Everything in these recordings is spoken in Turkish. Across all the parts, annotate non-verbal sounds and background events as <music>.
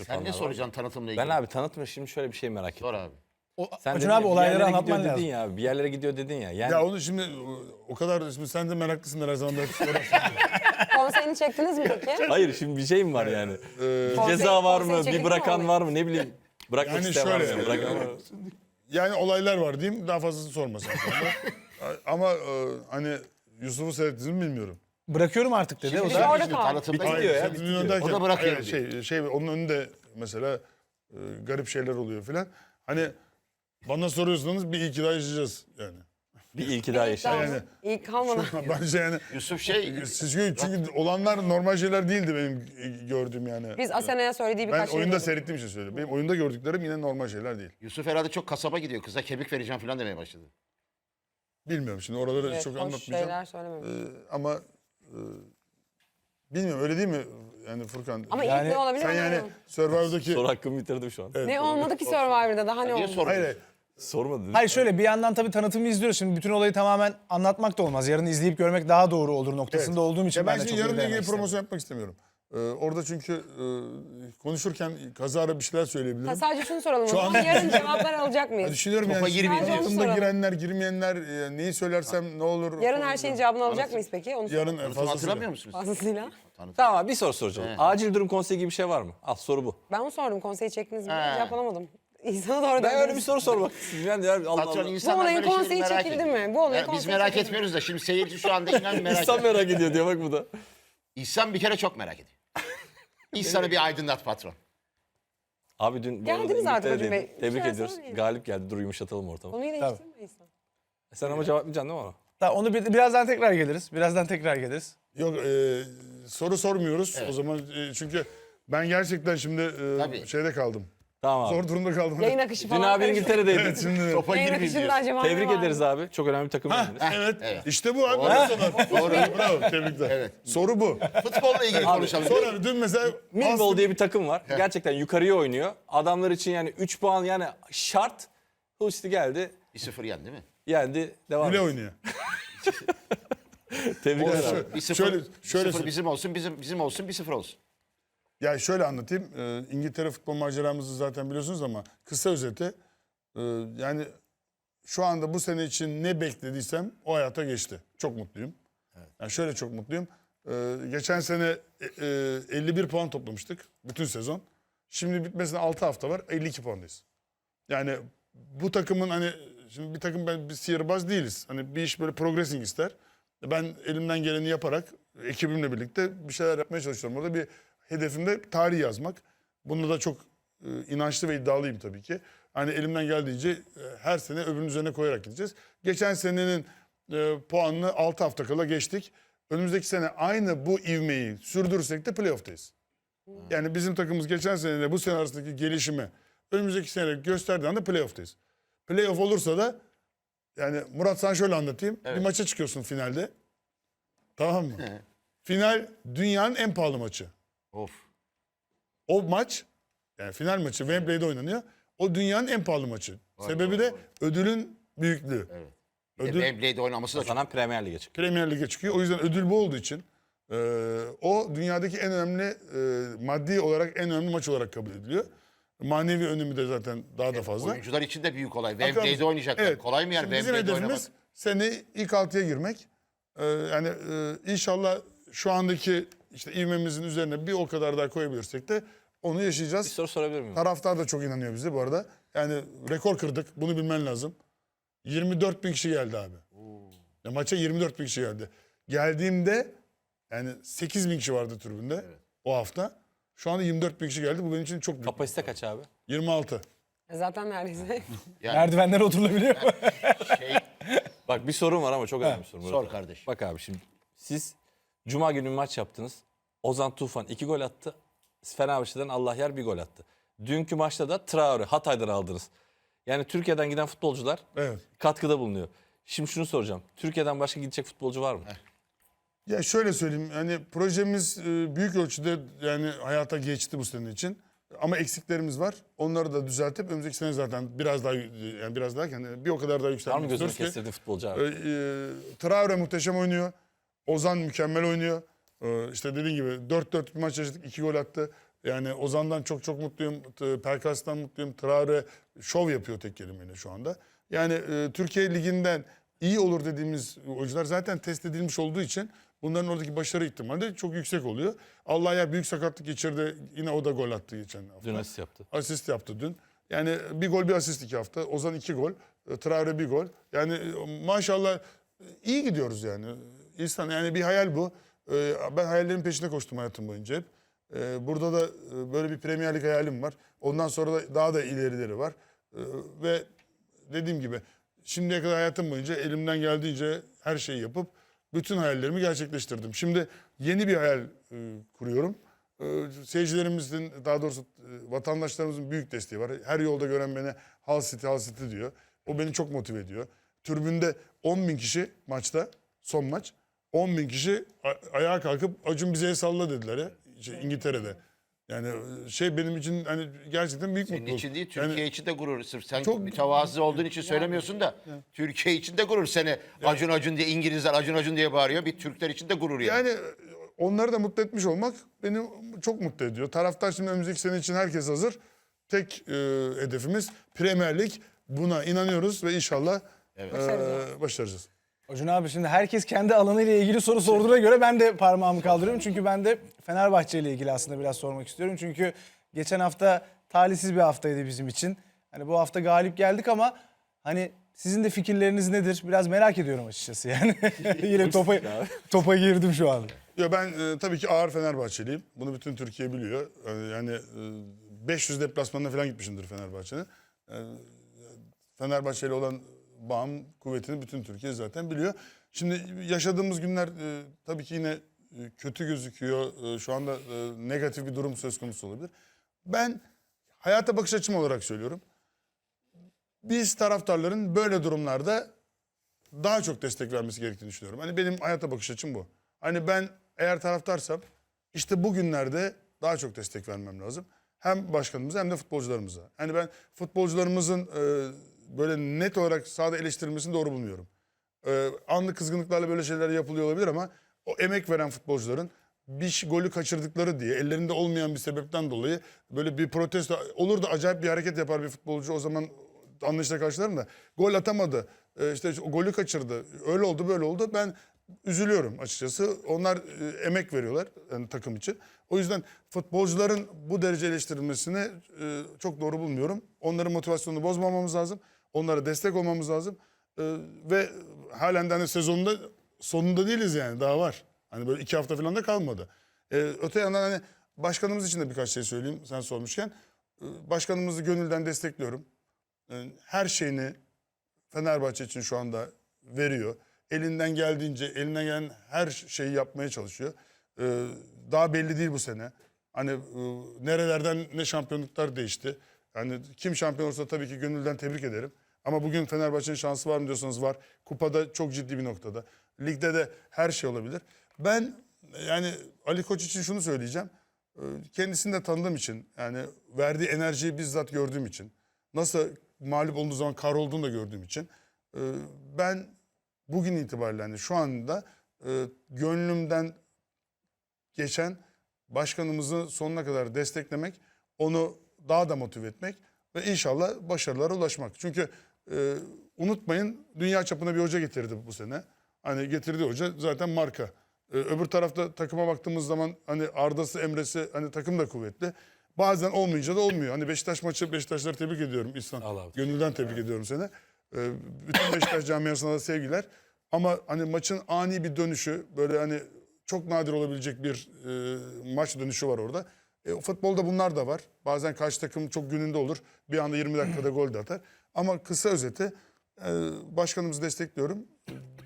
kırpanlar Sen ne soracaksın tanıtımla ilgili? Ben abi tanıtma şimdi şöyle bir şey merak ettim. Sor abi. O, Sen Acun dedin abi ya, bir olayları yerlere anlatman lazım. dedin ya. Bir yerlere gidiyor dedin ya. Yani Ya onu şimdi o- o kadar şimdi sen de meraklısın her zaman. belki sorarsın. Konseyini çektiniz mi peki? hayır şimdi bir şey mi var yani? bir Konsey- ceza var konsey mı? çekildi Bir mi bırakan olayı? var mı? Ne bileyim. Bırakmak Yani isteyen var mı? şöyle, Bırakan var mı? <laughs> yani olaylar var diyeyim daha fazlasını sormasın. <laughs> Ama e, hani Yusuf'u seyrettiniz mi bilmiyorum. Bırakıyorum artık dedi. O Şimdi da orada şimdi kal. tanıtımda Bitti diyor ya, bitti diyor. O da bırakıyor Evet, şey, şey onun önünde mesela e, garip şeyler oluyor filan. Hani bana soruyorsanız bir iki daha yaşayacağız yani. Bir ilki daha yaşa. Yani- İyi kalmadan. <laughs> Bence yani Yusuf şey siz çünkü olanlar normal şeyler değildi benim gördüğüm yani. Biz Asena'ya söylediği ben birkaç şey oyunda duyduk. seyrettiğim için söylüyorum. Benim oyunda gördüklerim yine normal şeyler değil. Yusuf herhalde çok kasaba gidiyor. Kıza kemik vereceğim falan demeye başladı. Bilmiyorum şimdi oraları Evet, çok hoş anlatmayacağım. şeyler söylememiş. Ee, ama e, bilmiyorum öyle değil mi yani Furkan? Ama yani ilk ne olabilir? sen yani anlamadım. Survivor'daki... Soru hakkımı bitirdim şu an. Ne olmadı ki Survivor'da daha ne oldu? Hayır, hayır. Sormadı. Hayır şöyle bir yandan tabii tanıtımı izliyoruz. Şimdi bütün olayı tamamen anlatmak da olmaz. Yarın izleyip görmek daha doğru olur noktasında olduğum için Ya ben, ben de şimdi çok yarınla ilgili promosyon yapmak istemiyorum. Ee, orada çünkü e, konuşurken kazara bir şeyler söyleyebilirim. Ha, sadece şunu soralım. Şu an- Yarın cevaplar alacak mıyız? düşünüyorum Topa yani girmeyin. Hayatımda girenler, girmeyenler e, neyi söylersem ne olur. Yarın her şeyin cevabını alacak mıyız peki? Onu Yarın Tanıtımı fazlasıyla. hatırlamıyor musunuz? Fazlasıyla. Tamam abi bir soru soracağım. Acil durum konseyi gibi bir şey var mı? Al soru bu. Ben onu sordum. Konseyi çektiniz mi? He. Cevap alamadım. İnsana doğru Ben öyle bir soru sormak istedim. Yani Allah Patron Allah. insanlar olayın konseyi çekildi mi? Bu olayın Ya biz konseyi merak etmiyoruz da şimdi seyirci şu anda inan merak İnsan ediyor. merak ediyor diyor bak bu da. İhsan bir kere çok merak ediyor. İhsan'ı bir aydınlat patron. Abi dün bu Geldiniz artık İngiltere'deydim. Bey. Tebrik şey ediyoruz. Galip geldi. Dur yumuşatalım ortamı. Konuyu değiştirme İhsan. Sen ama cevaplayacaksın değil mi ona? Tamam, onu bir- birazdan tekrar geliriz. Birazdan tekrar geliriz. Yok e, soru sormuyoruz o zaman e, çünkü ben gerçekten şimdi e, Tabii. şeyde kaldım. Tamam abi. Zor durumda kaldım. Yayın akışı Dün falan. abi karıştı. İngiltere'deydi. Evet şimdi. Topa Yayın akışında acaba ne Tebrik var? ederiz abi. Çok önemli bir takım yendiniz. Evet. İşte bu abi. Doğru. <laughs> Bravo. Tebrikler. Evet. Soru bu. Futbolla ilgili konuşalım. Sonra dün mesela Millwall diye bir takım var. Gerçekten yukarıya oynuyor. Adamlar için yani 3 puan yani şart. Hull City geldi. 1-0 yendi değil mi? Yendi. Devam. Güle et. oynuyor. <laughs> Tebrikler abi. Şöyle- 1-0 şöyle- şöyle 1-0 söyle- bizim olsun, bizim bizim olsun, 1-0 olsun. Ya şöyle anlatayım. Ee, İngiltere futbol maceramızı zaten biliyorsunuz ama kısa özeti. e, yani şu anda bu sene için ne beklediysem o hayata geçti. Çok mutluyum. Yani şöyle çok mutluyum. Ee, geçen sene e, e, 51 puan toplamıştık bütün sezon. Şimdi bitmesine 6 hafta var. 52 puandayız. Yani bu takımın hani şimdi bir takım ben bir sihirbaz değiliz. Hani bir iş böyle progressing ister. Ben elimden geleni yaparak ekibimle birlikte bir şeyler yapmaya çalışıyorum. Orada bir hedefim de tarih yazmak. Bunda da çok e, inançlı ve iddialıyım tabii ki. Hani elimden geldiğince e, her sene öbürünün üzerine koyarak gideceğiz. Geçen senenin e, puanını 6 hafta kala geçtik. Önümüzdeki sene aynı bu ivmeyi sürdürürsek de playoff'tayız. Yani bizim takımımız geçen seneyle bu sene arasındaki gelişimi önümüzdeki sene gösterdiği anda playoff'tayız. Playoff olursa da yani Murat sana şöyle anlatayım. Bir maça çıkıyorsun finalde. Tamam mı? Final dünyanın en pahalı maçı. Of. O maç yani final maçı Wembley'de oynanıyor. O dünyanın en pahalı maçı. Sebebi de ödülün büyüklüğü. De Ödül Wembley'de oynaması da. Kazanan Premier Lig'e çıktı. Premier Lig'e çıkıyor. O yüzden ödül bu olduğu için e, o dünyadaki en önemli e, maddi olarak en önemli maç olarak kabul ediliyor. Manevi önemi de zaten daha da fazla. Oyuncular için de büyük olay. Wembley'de oynayacaklar. Evet. Kolay mı yani Şimdi Bizim Wembley'de hedefimiz oynamak? seni ilk altıya girmek. Ee, yani e, inşallah şu andaki işte ivmemizin üzerine bir o kadar daha koyabilirsek de onu Bir yaşayacağız. soru sorabilir miyim? Taraftar da çok inanıyor bize bu arada. Yani rekor kırdık. Bunu bilmen lazım. 24 bin kişi geldi abi. Ya maça 24 bin kişi geldi. Geldiğimde yani 8 bin kişi vardı tribünde o hafta. Şu anda 24 bin kişi geldi. Bu benim için çok büyük. Kapasite kaç abi? 26. E Zaten neredeyse. <laughs> Yani Merdivenler oturulabiliyor. <laughs> şey, Bak bir sorum var ama çok önemli bir soru. Murat sor kardeşim. Bak abi şimdi siz Cuma günü bir maç yaptınız. Ozan Tufan iki gol attı. Fenerbahçe'den Allah yer bir gol attı. Dünkü maçta da Traore Hatay'dan aldınız. Yani Türkiye'den giden futbolcular Evet. katkıda bulunuyor. Şimdi şunu soracağım. Türkiye'den başka gidecek futbolcu var mı? Ya şöyle söyleyeyim hani projemiz e, büyük ölçüde yani hayata geçti bu sene için. Ama eksiklerimiz var. Onları da düzeltip önümüzdeki sene zaten biraz daha yani biraz daha yani bir o kadar daha Var mı yükselmek gözünü istiyoruz ki. kestirdiğin futbolcu E, abi? e, Traore muhteşem oynuyor. Ozan mükemmel oynuyor. E, işte dediğin gibi 4-4 bir maç yaşadık. 2 gol attı. Yani Ozan'dan çok çok mutluyum. Pelkas'tan mutluyum. Traore şov yapıyor tek kelimeyle şu anda. Yani e, Türkiye Ligi'nden iyi olur dediğimiz oyuncular zaten test edilmiş olduğu için bunların oradaki başarı ihtimali de çok yüksek oluyor. Allah ya büyük sakatlık geçirdi. Yine o da gol attı geçen hafta. Dün asist yaptı. Asist yaptı dün. Yani bir gol bir asist iki hafta. Ozan iki gol. e, Traore bir gol. Yani e, maşallah iyi gidiyoruz yani. İnsan yani bir hayal bu. E, Ben hayallerimin peşinde koştum hayatım boyunca hep. E, Burada da e, böyle bir Premier Lig hayalim var. Ondan sonra da daha da ilerileri var. E, Ve dediğim gibi şimdiye kadar hayatım boyunca elimden geldiğince her şeyi yapıp bütün hayallerimi gerçekleştirdim. Şimdi yeni bir hayal e, kuruyorum. E, seyircilerimizin daha doğrusu e, vatandaşlarımızın büyük desteği var. Her yolda gören beni Hull City, Hull City diyor. O beni çok motive ediyor. Tribünde 10 bin kişi maçta, son maç. 10 bin kişi ayağa kalkıp Acun bize salla dediler ya şey, İngiltere'de. Yani e, şey benim için hani gerçekten büyük Senin mutluluk. için değil Yani- Türkiye için de gurur. Sırf sen Çok- mütevazı olduğun için söylemiyorsun da Türkiye için de gurur. Seni Acun Acun diye İngilizler Acun Acun diye bağırıyor. Bir Türkler için de gurur yani. Yani onları da mutlu etmiş olmak beni çok mutlu ediyor. Taraftar şimdi önümüzdeki sene için herkes hazır. Tek e, hedefimiz Premier Lig. Buna inanıyoruz ve inşallah e, başaracağız. Acun abi şimdi herkes kendi alanıyla ilgili soru sorduğuna göre ben de parmağımı kaldırıyorum. Çünkü ben de Fenerbahçe ile ilgili aslında biraz sormak istiyorum. Çünkü geçen hafta talihsiz bir haftaydı bizim için. Hani bu hafta galip geldik ama hani sizin de fikirleriniz nedir? Biraz merak ediyorum açıkçası yani. <laughs> Yine topa, topa girdim şu an. Ya ben e, tabii ki ağır Fenerbahçeliyim. Bunu bütün Türkiye biliyor. E, yani e, 500 deplasmanına falan gitmişimdir Fenerbahçe'nin. E, Fenerbahçe'yle olan bağım, kuvvetini bütün Türkiye zaten biliyor. Şimdi yaşadığımız günler e, tabii ki yine e, kötü gözüküyor. E, şu anda e, negatif bir durum söz konusu olabilir. Ben hayata bakış açım olarak söylüyorum. Biz taraftarların böyle durumlarda daha çok destek vermesi gerektiğini düşünüyorum. Hani benim hayata bakış açım bu. Hani ben eğer taraftarsam işte bugünlerde daha çok destek vermem lazım. Hem başkanımıza hem de futbolcularımıza. Hani ben futbolcularımızın e, böyle net olarak sahada eleştirilmesini doğru bulmuyorum. E, anlık kızgınlıklarla böyle şeyler yapılıyor olabilir ama o emek veren futbolcuların bir golü kaçırdıkları diye ellerinde olmayan bir sebepten dolayı böyle bir protesto olur da acayip bir hareket yapar bir futbolcu o zaman anlayışla karşılarım da. Gol atamadı e, işte golü kaçırdı öyle oldu böyle oldu. Ben üzülüyorum açıkçası. Onlar e, emek veriyorlar yani takım için. O yüzden futbolcuların bu derece eleştirilmesini e, çok doğru bulmuyorum. Onların motivasyonunu bozmamamız lazım onlara destek olmamız lazım E, ve halen de hani sezonunda sonunda değiliz yani daha var hani böyle iki hafta falan da kalmadı e, öte yandan hani başkanımız için de birkaç şey söyleyeyim sen sormuşken E, başkanımızı gönülden destekliyorum e, her şeyini Fenerbahçe için şu anda veriyor. Elinden geldiğince, elinden gelen her şeyi yapmaya çalışıyor. Ee, daha belli değil bu sene. Hani e, nerelerden ne şampiyonluklar değişti. Yani kim şampiyon olursa tabii ki gönülden tebrik ederim. Ama bugün Fenerbahçe'nin şansı var mı diyorsanız var. Kupada çok ciddi bir noktada. Ligde de her şey olabilir. Ben yani Ali Koç için şunu söyleyeceğim. Ee, Kendisini de tanıdığım için yani verdiği enerjiyi bizzat gördüğüm için nasıl mağlup olduğu zaman kahrolduğunu da gördüğüm için e, ben bugün itibariyle hani şu anda e, gönlümden geçen başkanımızı sonuna kadar desteklemek, onu daha da motive etmek ve inşallah başarılara ulaşmak. Çünkü e, unutmayın dünya çapına bir hoca getirdi bu sene. Hani getirdiği hoca zaten marka. E, öbür tarafta takıma baktığımız zaman hani Arda'sı, Emre'si hani takım da kuvvetli. Bazen olmayınca da olmuyor. Hani Beşiktaş maçı Beşiktaşları tebrik ediyorum İhsan. Gönülden tebrik ediyorum seni. Ee, bütün Beşiktaş camiasına da sevgiler. Ama hani maçın ani bir dönüşü böyle hani çok nadir olabilecek bir e, maç dönüşü var orada. E, futbolda bunlar da var. Bazen karşı takım çok gününde olur. Bir anda 20 dakikada gol de atar. Ama kısa özeti e, başkanımızı destekliyorum.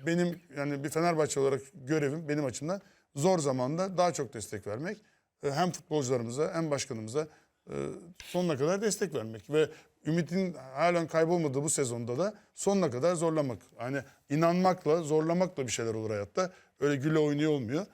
Benim yani bir Fenerbahçe olarak görevim benim açımdan zor zamanda daha çok destek vermek. E, hem futbolcularımıza hem başkanımıza e, sonuna kadar destek vermek ve ümitin halen kaybolmadığı bu sezonda da sonuna kadar zorlamak. Hani inanmakla, zorlamakla bir şeyler olur hayatta. Öyle güle oynuyor olmuyor.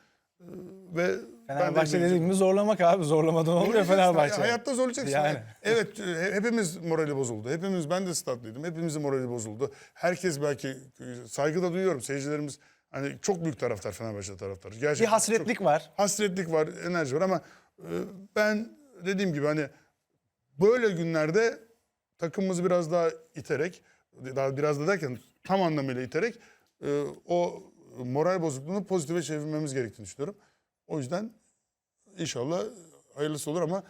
E, ve Fenerbahçe eminim- dediğimiz zorlamak abi. Zorlamadan olmuyor. Fenerbahçe. Hayatta zorlayacaksın. Yani. Evet e, hepimiz morali bozuldu. Hepimiz ben de stat'lıydım. Hepimizin morali bozuldu. Herkes belki e, saygı da duyuyorum. Seyircilerimiz hani çok büyük taraftar Fenerbahçe taraftarı. Gerçekten Bir hasretlik var. çok- hasretlik var, enerji var ama e, ben dediğim gibi hani böyle günlerde takımımızı biraz daha iterek, daha biraz da derken tam anlamıyla iterek o moral bozukluğunu pozitife çevirmemiz gerektiğini düşünüyorum. O yüzden inşallah hayırlısı olur ama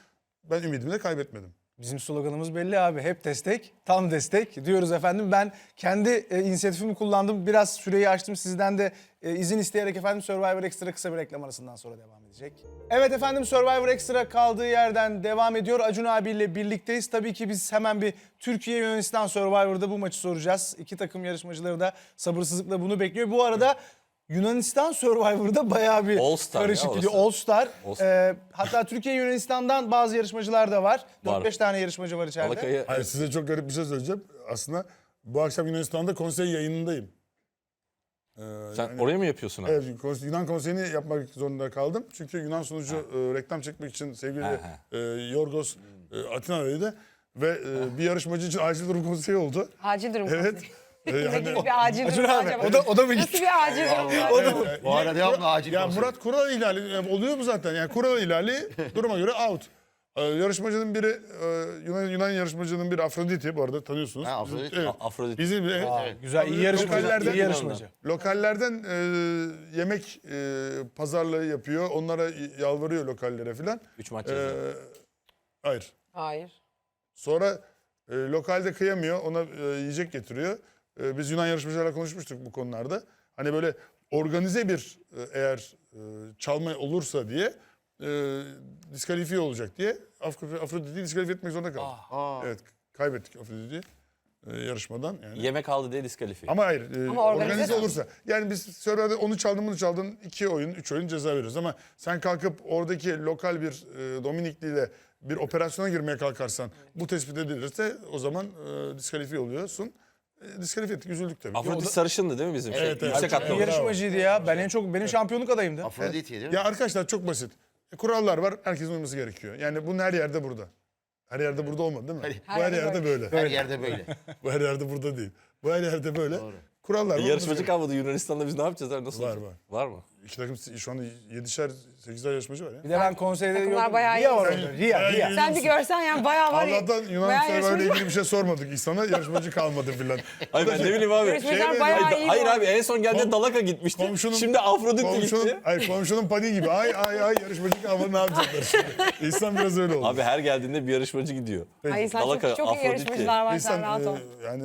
ben ümidimi de kaybetmedim. Bizim sloganımız belli abi. Hep destek, tam destek diyoruz efendim. Ben kendi e, inisiyatifimi kullandım. Biraz süreyi açtım. Sizden de e, izin isteyerek efendim Survivor Extra kısa bir reklam arasından sonra devam edecek. Evet efendim Survivor Extra kaldığı yerden devam ediyor. Acun abiyle birlikteyiz. Tabii ki biz hemen bir Türkiye Yunanistan Survivor'da bu maçı soracağız. İki takım yarışmacıları da sabırsızlıkla bunu bekliyor. Bu arada Yunanistan Survivor'da bayağı bir All Star ya karışık orası. gidiyor. All Star. All Star. Ee, hatta Türkiye Yunanistan'dan bazı yarışmacılar da var. Var. 4-5 tane yarışmacı var içeride. Alakayı Hayır size çok garip bir şey söyleyeceğim. Aslında bu akşam Yunanistan'da konsey yayınındayım. Ee, sen yani- oraya mı yapıyorsun abi? Evet, kons- Yunan konseyini yapmak zorunda kaldım. Çünkü Yunan sunucu e, reklam çekmek için sevgili Ha, e, Yorgos e, Atina'daydı. Ve e, bir yarışmacı için acil durum konseyi oldu. Acil durum. Evet. Ne yani- gibi bir acil Acun durum abi acaba? o da, o da mı Nasıl gitti? bir acil durum? var? Bu arada devamlı acil ya konsey. Murat kural ihlali e, oluyor mu zaten? Yani kural ihlali duruma göre out. E, yarışmacının biri e, Yunan, Yunan yarışmacının biri Afroditi bu arada tanıyorsunuz. Ha, Afrodit. Evet. A- Afrodit. Bizim evet. Güzel iyi yarışmacı. Lokallerden- iyi yarışmacı. Lokallerden e, yemek e, pazarlığı yapıyor. Onlara yalvarıyor lokallere filan. Üç maç E, yazıyor. hayır. Hayır. Sonra e, lokalde kıyamıyor. Ona e, yiyecek getiriyor. E, biz Yunan yarışmacılarla konuşmuştuk bu konularda. Hani böyle organize bir e, eğer e, çalma olursa diye e, diskalifiye olacak diye Af- Afrodit'i diskalifiye etmek zorunda kaldık. Aa. Evet kaybettik Afrodit'i e, yarışmadan. Yani. Yemek aldı diye diskalifiye. Ama hayır. e, Ama organize organize olursa. Yani biz Survivor'da onu çaldın bunu çaldın iki oyun, üç oyun ceza veriyoruz. Ama sen kalkıp oradaki lokal bir e, Dominikli ile bir operasyona girmeye kalkarsan bu tespit edilirse o zaman e, diskalifiye oluyorsun. E, diskalifiye ettik, üzüldük tabii. ki. Afrodit sarışındı değil mi bizim? şey? Evet, evet. Yüksek atlı. yarışmacıydı ya. Ben en çok benim şampiyonluk adayımdı. Afrodit'i değil mi? Ya arkadaşlar çok basit. E, kurallar var, herkesin uyması gerekiyor. Yani bunun her yerde burada. Her yerde burada olmadı değil mi? Bu her yerde yerde böyle. Her yerde böyle. Bu her yerde burada değil. Bu her yerde böyle. Kurallar var. Yarışmacı kalmadı Yunanistan'da biz ne yapacağız abi? Nasıl Var, olacak? var. Var mı? İki takım şu anda yedişer, sekizler yarışmacı var ya. Bir de ben konseyde Takımlar gördüm. bayağı iyi Ria var orada. Ria, Ria. Sen bir görsen yani bayağı var. ya- Allah'tan Yunan bayağı yarışmacı- ilgili bir şey sormadık İhsan'a. Yarışmacı kalmadı filan. <laughs> Hayır ben ne bileyim abi. Yarışmacılar Şey mi? bayağı Hayır, iyi. hayır bu abi en son geldi Kom- Dalaka gitmişti. komşunun- Şimdi Afrodit Komşunun, gitti. ay, komşunun paniği gibi. Ay ay ay yarışmacı kalmadı ne yapacaklar şimdi? İhsan biraz öyle oldu. Abi her geldiğinde bir yarışmacı gidiyor. Ay sen Dalaka, çok, çok iyi Afrodit'i. yarışmacılar var sen rahat ol. e, yani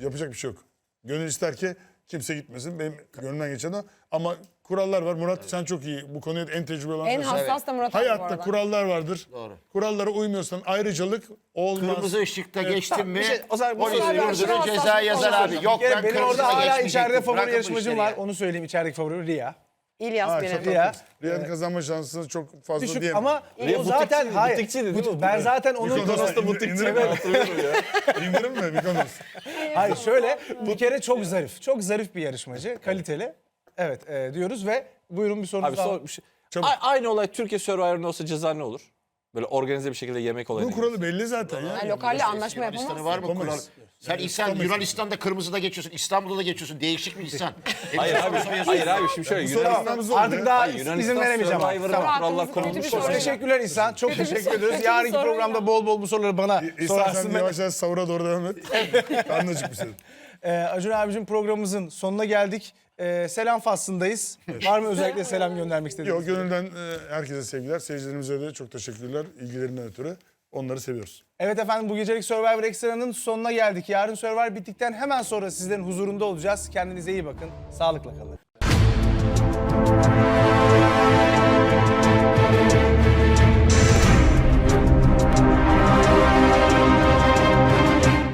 yapacak bir şey yok. Gönül ister ki kimse gitmesin. Benim gönlümden geçen o. Ama kurallar var. Murat sen çok iyi. Bu konuya en tecrübeli olan En sensin. hassas da Murat abi bu Hayatta arada. kurallar vardır. Doğru. Kurallara uymuyorsan ayrıcalık olmaz. Kırmızı ışıkta geçtin mi? bir şey- o zaman bu polis aşırı ceza hassas yazar abi. Yok Bir kere ben benim orada hala içeride geçmeyecektim. favori Bırakın bu yarışmacım işleri var. ya. Onu söyleyeyim içerideki favori Ria. İlyas benim. çok Ria. Riyad'ın kazanma şansı çok fazla Düşük diyemem. ama Ria o zaten hayır. butikçiydi değil Bu- mi? Ben zaten onun Mikonos'ta Mikonos'ta butikçi <laughs> indirim mi? hatırlıyorum ya. İndirim mi Mikonos? hayır şöyle bir kere çok zarif. Çok zarif bir yarışmacı. Kaliteli. Evet e, diyoruz ve buyurun bir sorunuz Abi daha. sor bir şey. Çabuk. A- aynı olay Türkiye Survivor'ında olsa ceza ne olur? Böyle organize bir şekilde yemek olayı. Bunun kuralı belli zaten ya. Yani lokalle anlaşma Yunanistan'ı yapamazsın. var mı kural? Yapamayız. Sen İhsan Yunanistan'da kırmızıda geçiyorsun, İstanbul'da da geçiyorsun. Değişik mi İhsan? <laughs> Hayır abi, hayır abi şimdi şöyle soru Yunanistan, anlamsız oldu Artık ya. daha Hayır, izin Yunanistan veremeyeceğim. artık. Survivor'da Tamam. kurallar Aklınızda kötü bir konulmuş. Çok teşekkürler İhsan. Çok teşekkür ediyoruz. Yarınki programda bol bol bu soruları bana İhsan sorarsın. sen yavaş yavaş savura doğru devam et. <laughs> Karnına çıkmış senin. Ee, Acun abicim programımızın sonuna geldik. Ee, selam faslındayız. Var mı özellikle selam göndermek istediğiniz? Yok gönülden e, herkese sevgiler. Seyircilerimize de çok teşekkürler ilgilerinden ötürü. Onları seviyoruz. Evet efendim bu gecelik Survivor Extra'nın sonuna geldik. Yarın Survivor bittikten hemen sonra sizlerin huzurunda olacağız. Kendinize iyi bakın. Sağlıkla kalın.